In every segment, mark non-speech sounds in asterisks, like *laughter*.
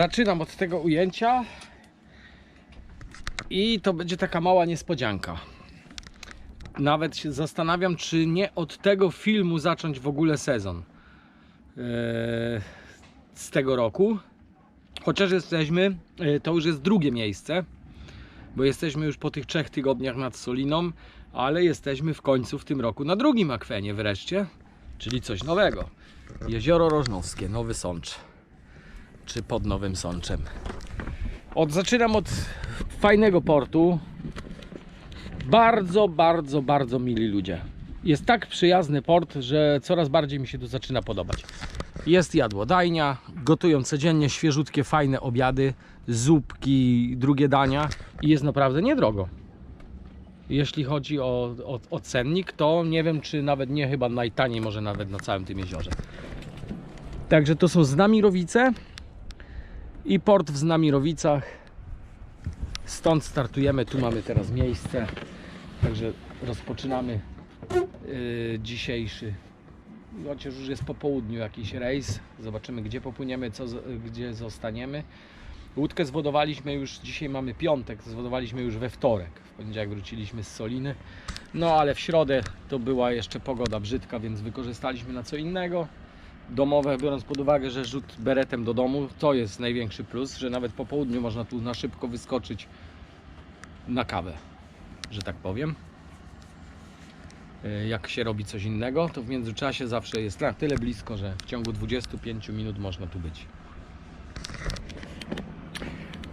Zaczynam od tego ujęcia i to będzie taka mała niespodzianka. Nawet się zastanawiam, czy nie od tego filmu zacząć w ogóle sezon eee, z tego roku. Chociaż jesteśmy, e, to już jest drugie miejsce, bo jesteśmy już po tych trzech tygodniach nad Soliną, ale jesteśmy w końcu w tym roku na drugim akwenie wreszcie, czyli coś nowego. Jezioro Rożnowskie, Nowy Sącz, czy pod Nowym Sączem. Od, zaczynam od fajnego portu. Bardzo, bardzo, bardzo mili ludzie. Jest tak przyjazny port, że coraz bardziej mi się tu zaczyna podobać. Jest jadłodajnia, gotują codziennie świeżutkie, fajne obiady, zupki, drugie dania i jest naprawdę niedrogo. Jeśli chodzi o, o, o cennik, to nie wiem, czy nawet nie chyba najtaniej, może nawet na całym tym jeziorze. Także to są Znamirowice i port w Znamirowicach. Stąd startujemy, tu mamy teraz miejsce. Także rozpoczynamy yy, dzisiejszy chociaż już jest po południu jakiś rejs. Zobaczymy gdzie popłyniemy, co, gdzie zostaniemy. Łódkę zwodowaliśmy już, dzisiaj mamy piątek, zwodowaliśmy już we wtorek. W poniedziałek wróciliśmy z Soliny. No ale w środę to była jeszcze pogoda brzydka, więc wykorzystaliśmy na co innego. Domowe, biorąc pod uwagę, że rzut beretem do domu, to jest największy plus, że nawet po południu można tu na szybko wyskoczyć na kawę, że tak powiem. Y, Jak się robi coś innego, to w międzyczasie zawsze jest na tyle blisko, że w ciągu 25 minut można tu być.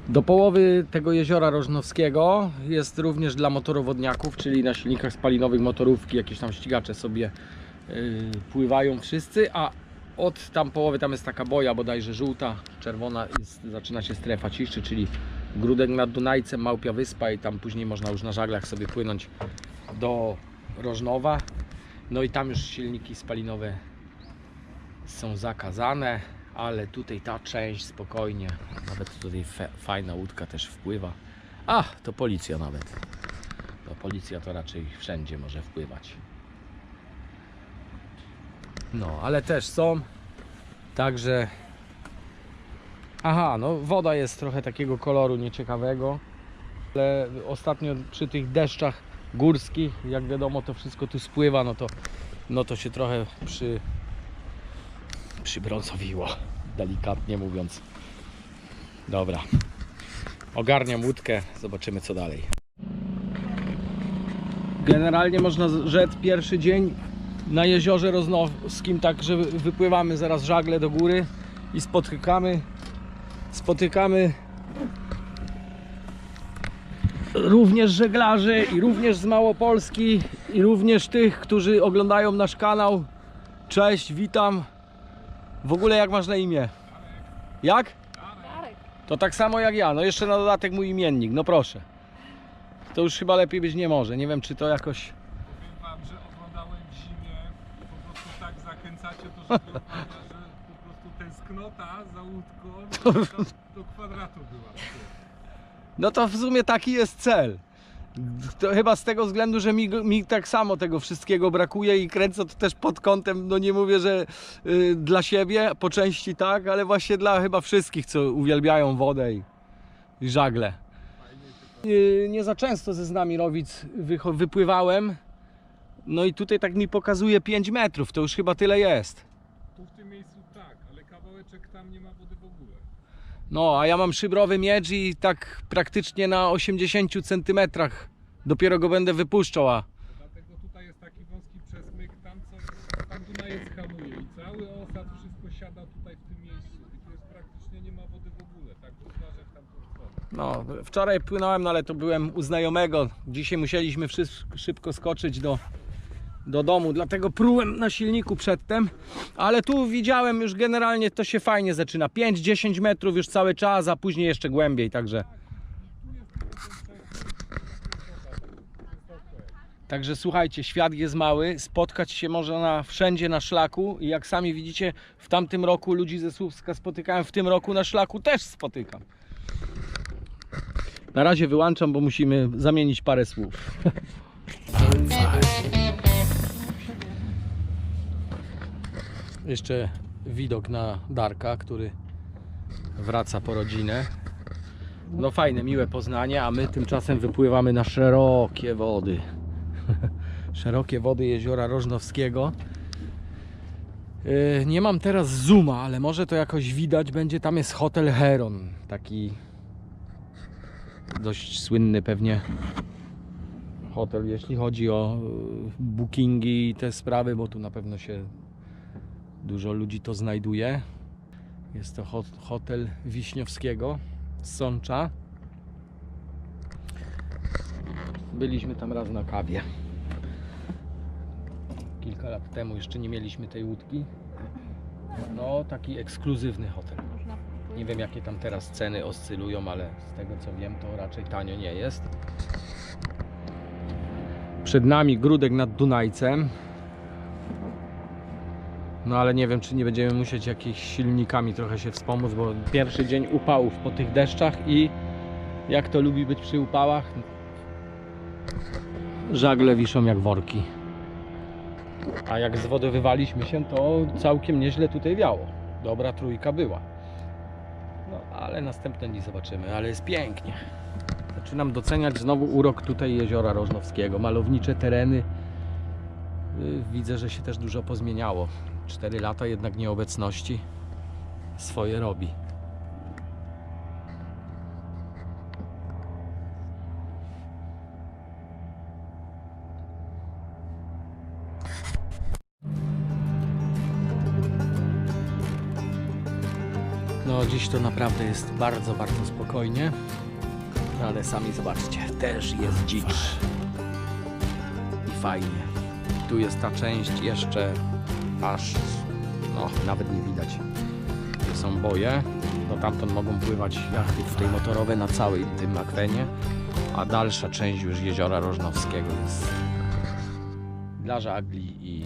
Do połowy tego jeziora Rożnowskiego jest również dla motorowodniaków, czyli na silnikach spalinowych motorówki, jakieś tam ścigacze sobie yy, pływają wszyscy, a od tam połowy tam jest taka boja, bodajże żółta, czerwona, jest, zaczyna się strefa ciszy, czyli Grudek nad Dunajcem, Małpia Wyspa i tam później można już na żaglach sobie płynąć do Rożnowa. No i tam już silniki spalinowe są zakazane, ale tutaj ta część spokojnie, nawet tutaj fajna łódka też wpływa. A, to policja nawet. To policja to raczej wszędzie może wpływać. No, ale też są. Także. Aha, no woda jest trochę takiego koloru nieciekawego. Ale ostatnio przy tych deszczach górskich, jak wiadomo, to wszystko tu spływa, no to, no to się trochę przy, przybrązowiło, delikatnie mówiąc. Dobra. Ogarniam łódkę, zobaczymy co dalej. Generalnie można rzec pierwszy dzień na jeziorze Roznowskim, tak że wypływamy zaraz żagle do góry i spotykamy spotykamy również żeglarzy i również z Małopolski i również tych, którzy oglądają nasz kanał. Cześć, witam. W ogóle jak masz na imię? Jak? To tak samo jak ja. No jeszcze na dodatek mój imiennik, no proszę. To już chyba lepiej być nie może. Nie wiem czy to jakoś... Powiem wam, że oglądałem w zimie, po prostu tak zachęcacie to, że po prostu tęsknota za łódką do, do kwadratu była. No to w sumie taki jest cel. To chyba z tego względu, że mi, mi tak samo tego wszystkiego brakuje i kręcę to też pod kątem, no nie mówię, że y, dla siebie, po części tak, ale właśnie dla chyba wszystkich, co uwielbiają wodę i, i żagle. Y, nie za często ze Znamirowic wypływałem, no i tutaj tak mi pokazuje 5 metrów, to już chyba tyle jest. Tu w tym miejscu tak, ale kawałeczek tam nie ma wody w ogóle. No, a ja mam szybrowy miecz i tak praktycznie na 80 centymetrach dopiero go będę wypuszczał, a Dlatego tutaj jest taki wąski przesmyk, tam co, tam Dunajec hamuje i cały osad, wszystko siada tutaj w tym miejscu. I tu jest praktycznie nie ma wody w ogóle, tak rozważę w tamtą stronę. no, wczoraj płynąłem, no ale to byłem u znajomego. Dzisiaj musieliśmy wszyscy szybko skoczyć do, do domu, dlatego prułem na silniku przedtem, ale tu widziałem już generalnie to się fajnie zaczyna. 5-10 metrów już cały czas, a później jeszcze głębiej, także... Także słuchajcie, świat jest mały, spotkać się można wszędzie na szlaku i jak sami widzicie, w tamtym roku ludzi ze Słupska spotykałem, w tym roku na szlaku też spotykam. Na razie wyłączam, bo musimy zamienić parę słów. *laughs* Jeszcze widok na Darka, który wraca po rodzinę. No fajne, miłe Poznanie, a my tymczasem wypływamy na szerokie wody. *laughs* szerokie wody jeziora Rożnowskiego. Yy, Nie mam teraz zooma, ale może to jakoś widać będzie. Tam jest hotel Heron, taki dość słynny pewnie hotel, jeśli chodzi o yy, bookingi i te sprawy, bo tu na pewno się dużo ludzi to znajduje. Jest to hot- hotel Wiśniowskiego z Sącza. Byliśmy tam raz na kawie. Kilka lat temu jeszcze nie mieliśmy tej łódki. No, taki ekskluzywny hotel. Nie wiem jakie tam teraz ceny oscylują, ale z tego co wiem to raczej tanio nie jest. Przed nami Grudek nad Dunajcem. No ale nie wiem czy nie będziemy musieć jakimiś silnikami trochę się wspomóc, bo pierwszy dzień upałów po tych deszczach i jak to lubi być przy upałach, żagle wiszą jak worki. A jak zwodowywaliśmy się, to całkiem nieźle tutaj wiało. Dobra trójka była. No, ale następne dni zobaczymy, ale jest pięknie. Zaczynam doceniać znowu urok tutaj jeziora Rożnowskiego. Malownicze tereny. Y, Widzę, że się też dużo pozmieniało. 4 lata jednak nieobecności swoje robi. No dziś to naprawdę jest bardzo, bardzo spokojnie. Ale sami zobaczcie, też jest dzicz. I fajnie. Tu jest ta część jeszcze aż, no nawet nie widać. Gdzie są boje, no tamtąd mogą pływać jachty tutaj motorowe na całej tym akwenie. A dalsza część już jeziora Rożnowskiego jest dla żagli i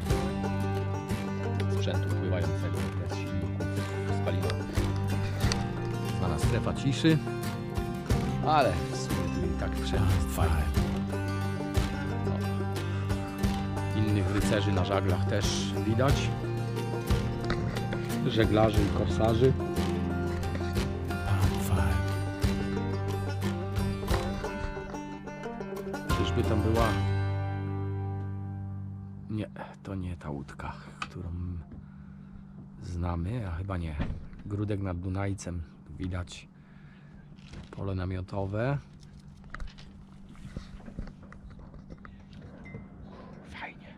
sprzętu pływającego bez silników spalinowych. Zwana strefa ciszy, ale w sumie tak wszędzie rycerzy na żaglach też widać. Żeglarzy i korsarzy. Czyżby tam była... Nie, to nie ta łódka, którą znamy, a chyba nie. Grudek nad Dunajcem, widać pole namiotowe. Fajnie.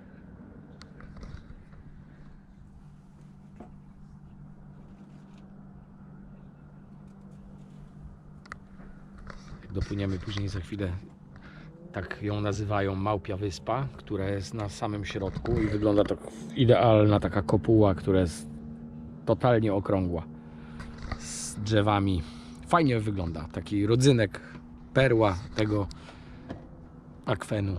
Jak dopłyniemy później za chwilę, tak ją nazywają Małpia Wyspa, która jest na samym środku i wygląda to idealna taka kopuła, która jest totalnie okrągła z drzewami. Fajnie wygląda. Taki rodzynek, perła tego akwenu.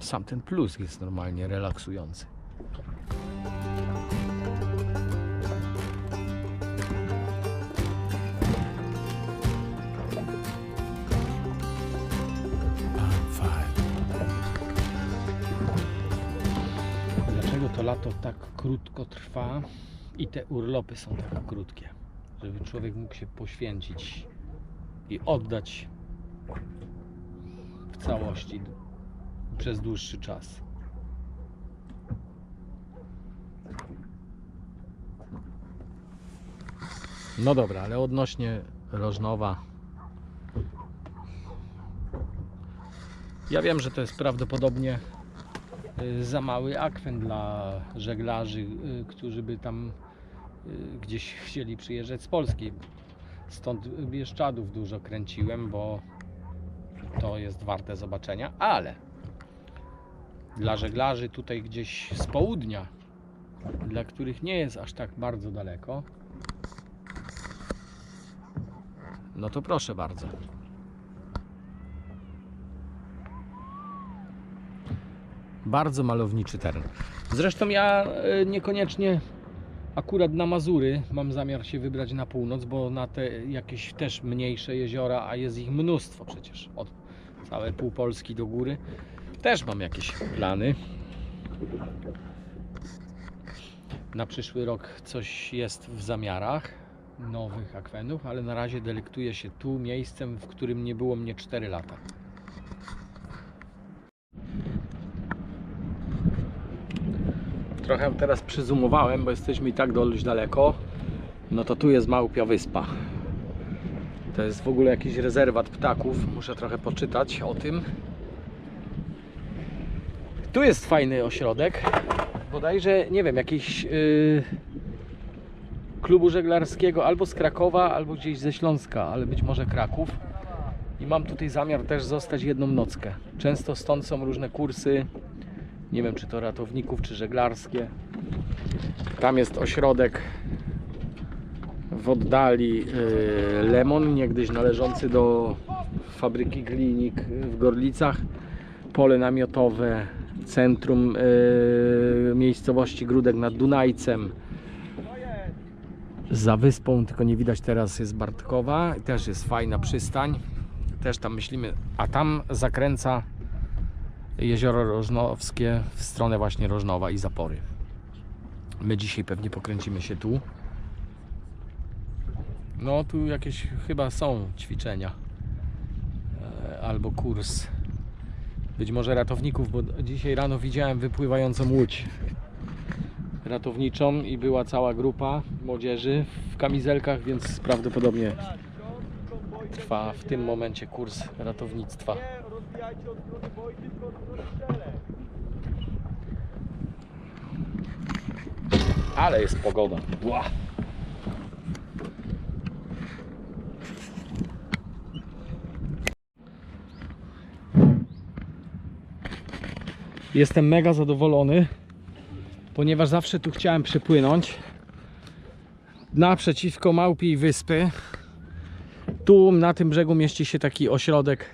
Sam ten plus jest normalnie relaksujący. To lato tak krótko trwa i te urlopy są tak krótkie? Żeby człowiek mógł się poświęcić i oddać w całości przez dłuższy czas. No dobra, ale odnośnie Rożnowa. Ja wiem, że to jest prawdopodobnie za mały akwen dla żeglarzy, y, którzy by tam y, gdzieś chcieli przyjeżdżać z Polski. Stąd Bieszczadów dużo kręciłem, bo to jest warte zobaczenia, ale dla żeglarzy tutaj gdzieś z południa, dla których nie jest aż tak bardzo daleko, no to proszę bardzo. Bardzo malowniczy teren. Zresztą ja e, niekoniecznie akurat na Mazury mam zamiar się wybrać na północ, bo na te jakieś też mniejsze jeziora, a jest ich mnóstwo przecież, od całej pół Polski do góry, też mam jakieś plany. Na przyszły rok coś jest w zamiarach nowych akwenów, ale na razie delektuję się tu miejscem, w którym nie było mnie 4 lata. Trochę teraz przyzumowałem, bo jesteśmy i tak dość daleko. No to tu jest Małpia Wyspa. To jest w ogóle jakiś rezerwat ptaków. Muszę trochę poczytać o tym. Tu jest fajny ośrodek. Bodajże, nie wiem, jakiś yy, klubu żeglarskiego albo z Krakowa, albo gdzieś ze Śląska, ale być może Kraków. I mam tutaj zamiar też zostać jedną nockę. Często stąd są różne kursy. Nie wiem, czy to ratowników, czy żeglarskie. Tam jest ośrodek w oddali yy, Lemon, niegdyś należący do fabryki Glinik w Gorlicach. Pole namiotowe, centrum yy, miejscowości Grudek nad Dunajcem. Za wyspą, tylko nie widać teraz, jest Bartkowa. Też jest fajna przystań. Też tam myślimy, a tam zakręca jezioro Rożnowskie w stronę właśnie Rożnowa i Zapory. My dzisiaj pewnie pokręcimy się tu. No tu jakieś chyba są ćwiczenia. E, Albo kurs. Być może ratowników, bo dzisiaj rano widziałem wypływającą łódź ratowniczą i była cała grupa młodzieży w kamizelkach, więc prawdopodobnie trwa w tym momencie kurs ratownictwa. Rozbijajcie od strony boi, tylko od strony strzelec. Ale jest pogoda. Ła. Jestem mega zadowolony, ponieważ zawsze tu chciałem przypłynąć naprzeciwko Małpiej Wyspy. Tu na tym brzegu mieści się taki ośrodek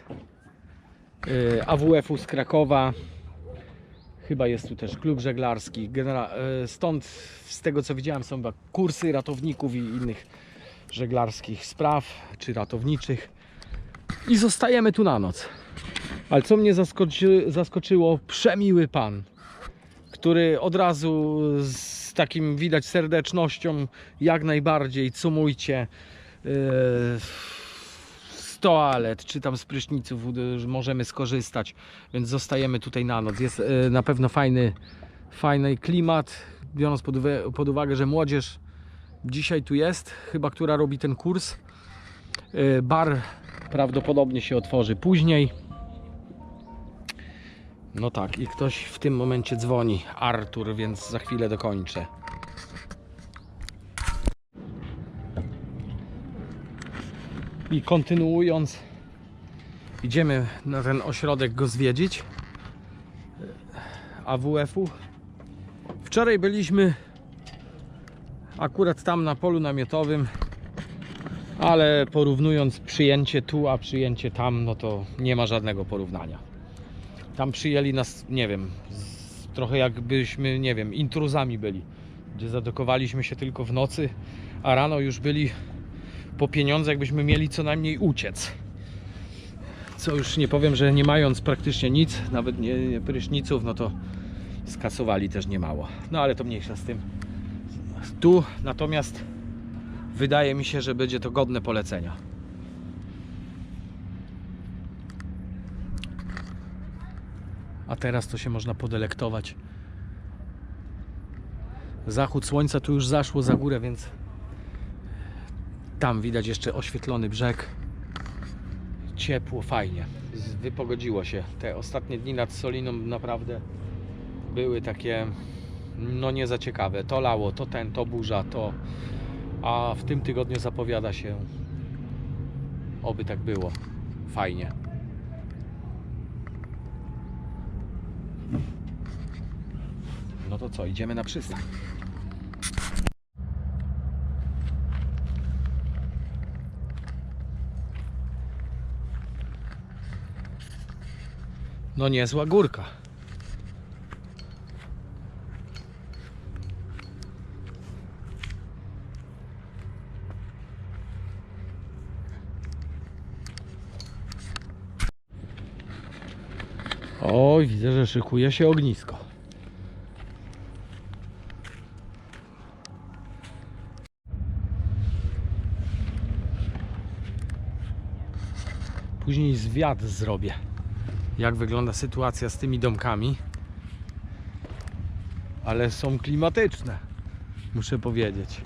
AWF-u z Krakowa. Chyba jest tu też klub żeglarski. E, stąd z tego co widziałem są chyba kursy ratowników i innych żeglarskich spraw czy ratowniczych. I zostajemy tu na noc. Ale co mnie zaskoczy, zaskoczyło, przemiły pan, który od razu z takim widać serdecznością jak najbardziej cumujcie yy, toalet czy tam z pryszniców yy, możemy skorzystać, więc zostajemy tutaj na noc. Jest yy, na pewno fajny, fajny klimat, biorąc pod, pod uwagę, że młodzież dzisiaj tu jest, chyba która robi ten kurs. Yy, Bar prawdopodobnie się otworzy później. No tak, i ktoś w tym momencie dzwoni, Artur, więc za chwilę dokończę. I kontynuując, idziemy na ten ośrodek go zwiedzić AWF-u. Wczoraj byliśmy akurat tam na polu namiotowym, ale porównując przyjęcie tu, a przyjęcie tam, no to nie ma żadnego porównania. Tam przyjęli nas, nie wiem, z, trochę jakbyśmy, nie wiem, intruzami byli, gdzie zadokowaliśmy się tylko w nocy, a rano już byli po pieniądze, jakbyśmy mieli co najmniej uciec. Co już nie powiem, że nie mając praktycznie nic, nawet nie, nie pryszniców, no to skasowali też niemało. No ale to mniejsza z tym. Tu natomiast wydaje mi się, że będzie to godne polecenia. A teraz to się można podelektować. Zachód słońca tu już zaszło za górę, więc tam widać jeszcze oświetlony brzeg. Ciepło, fajnie. Wypogodziło się. Te ostatnie dni nad Soliną naprawdę były takie no nie za ciekawe. To lało, to ten, to burza, to. A w tym tygodniu zapowiada się oby tak było. Fajnie. No to co, idziemy na przystań. No niezła górka. Oj, widzę, że szykuje się ognisko. Później zwiat zrobię. Jak wygląda sytuacja z tymi domkami. Ale są klimatyczne, muszę powiedzieć.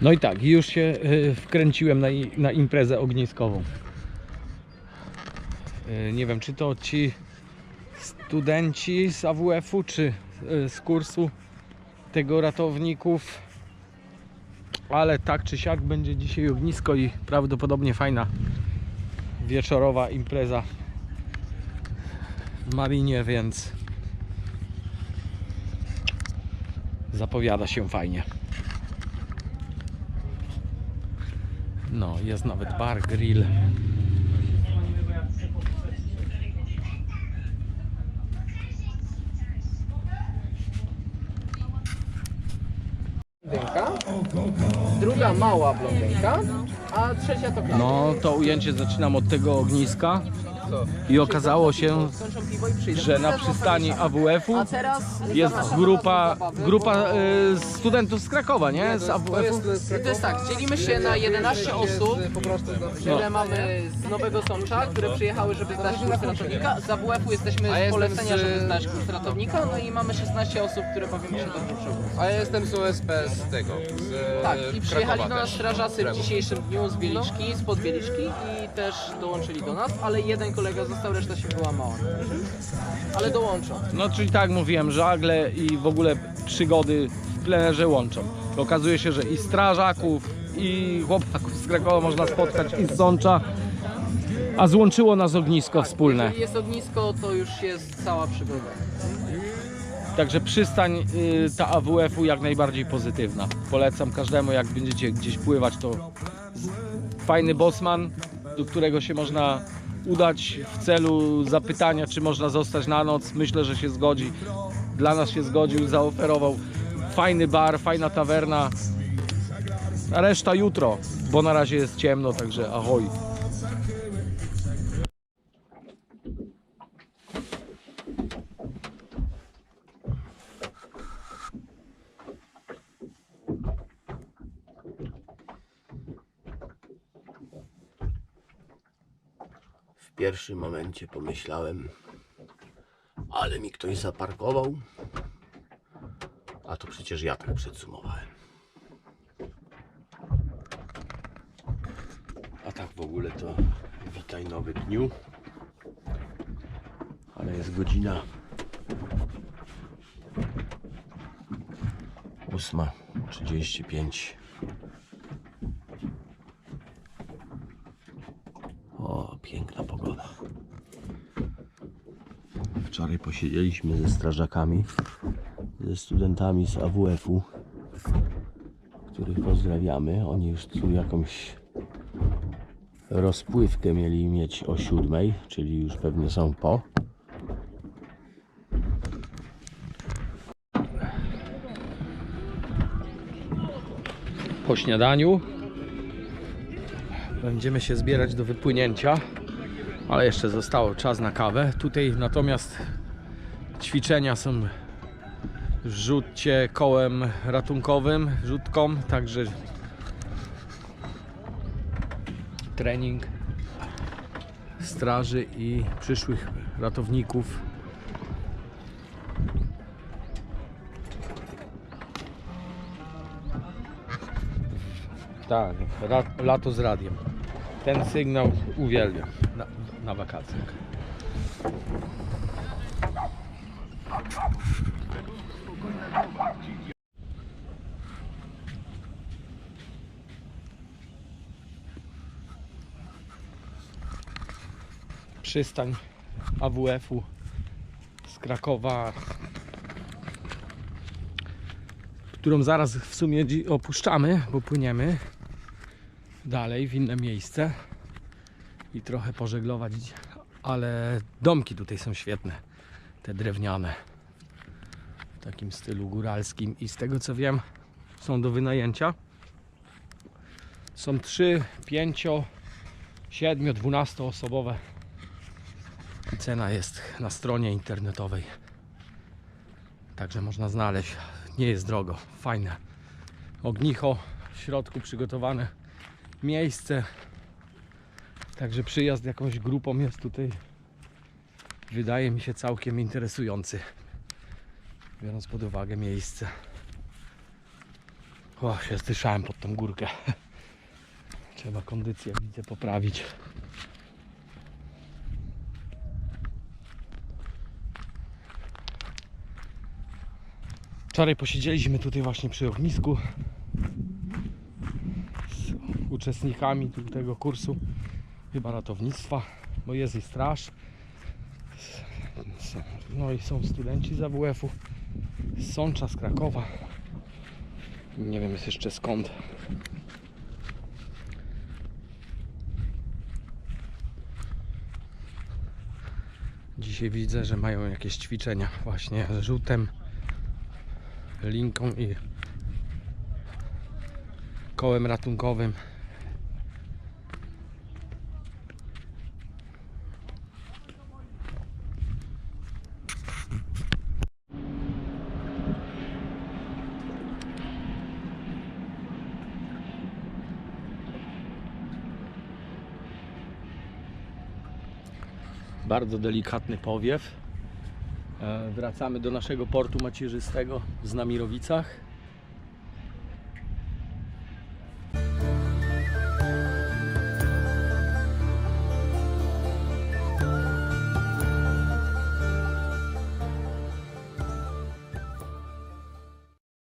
No i tak, już się y, wkręciłem na, na imprezę ogniskową. Y, Nie wiem, czy to ci studenci z AWF-u, czy y, z kursu tego ratowników. Ale tak czy siak będzie dzisiaj ognisko i prawdopodobnie fajna wieczorowa impreza w Marinie, więc zapowiada się fajnie. No, jest nawet bar, grill. blondynka, druga mała blondynka, a trzecia to Klaudia. No, to ujęcie zaczynam od tego ogniska i okazało się, że na przystani AWF-u A teraz jest grupa, grupa y, studentów z Krakowa, nie? Z AWF-u. To jest tak, dzielimy się na 11 osób, które mamy z Nowego Sącza, które przyjechały, żeby zdać kurs ratownika. Z AWF-u jesteśmy z polecenia, żeby zdać kurs ratownika, no i mamy 16 osób, które bawimy się do pierwszego. A ja jestem z OSP z tego. Z, Tak, e, i przyjechali do nas strażacy w dzisiejszym dniu z Bieliczki, spod Bieliczki i też dołączyli do nas, ale jeden kolega został, reszta się wyłamała. Ale dołączą. No, czyli tak mówiłem, żagle i w ogóle przygody w plenerze łączą. Okazuje się, że i strażaków, i chłopaków z Krakowa można spotkać, i z Sącza, a złączyło nas ognisko wspólne. Jeżeli jest ognisko, to już jest cała przygoda. Także przystań y, ta AWF-u jak najbardziej pozytywna. Polecam każdemu, jak będziecie gdzieś pływać, to z- fajny bosman, do którego się można udać w celu zapytania, czy można zostać na noc. Myślę, że się zgodzi. Dla nas się zgodził, zaoferował fajny bar, fajna tawerna. A reszta jutro, bo na razie jest ciemno, także ahoj. Pierwszym momencie pomyślałem, ale mi ktoś zaparkował. A to przecież ja tak przedsumowałem. A tak w ogóle to witaj nowy dniu. Ale jest godzina 8.35. O, piękna pogoda. Wczoraj posiedzieliśmy ze strażakami, ze studentami z AWF-u, których pozdrawiamy. Oni już tu jakąś rozpływkę mieli mieć o siódmej, czyli już pewnie są po. po śniadaniu. Będziemy się zbierać do wypłynięcia, ale jeszcze zostało czas na kawę. Tutaj natomiast ćwiczenia są w kołem ratunkowym, rzutką, także trening straży i przyszłych ratowników. Tak, lato z radiem. Ten sygnał uwielbiam na, wakacjach. Przystań AWF-u z Krakowa, którą zaraz w sumie opuszczamy, bo płyniemy dalej w inne miejsce i trochę pożeglować, ale domki tutaj są świetne, te drewniane w takim stylu góralskim i z tego co wiem są do wynajęcia. Są 3, 5, 7, 12 osobowe. I Cena jest na stronie internetowej. Także można znaleźć. Nie jest drogo. Fajne. Ognicho w środku przygotowane miejsce. Także przyjazd jakąś grupą jest tutaj. Wydaje mi się całkiem interesujący. Biorąc pod uwagę miejsce. O, się zdyszałem pod tą górkę. *laughs* Trzeba kondycję widzę poprawić. Wczoraj posiedzieliśmy tutaj właśnie przy ognisku z uczestnikami tego kursu chyba ratownictwa, bo jest i straż. No i są studenci z AWF-u, Sącza, z Krakowa. Nie wiem jest jeszcze skąd. Dzisiaj widzę, że mają jakieś ćwiczenia właśnie z rzutem, linką i kołem ratunkowym. Bardzo delikatny powiew. E, Wracamy do naszego portu macierzystego w Namirowicach.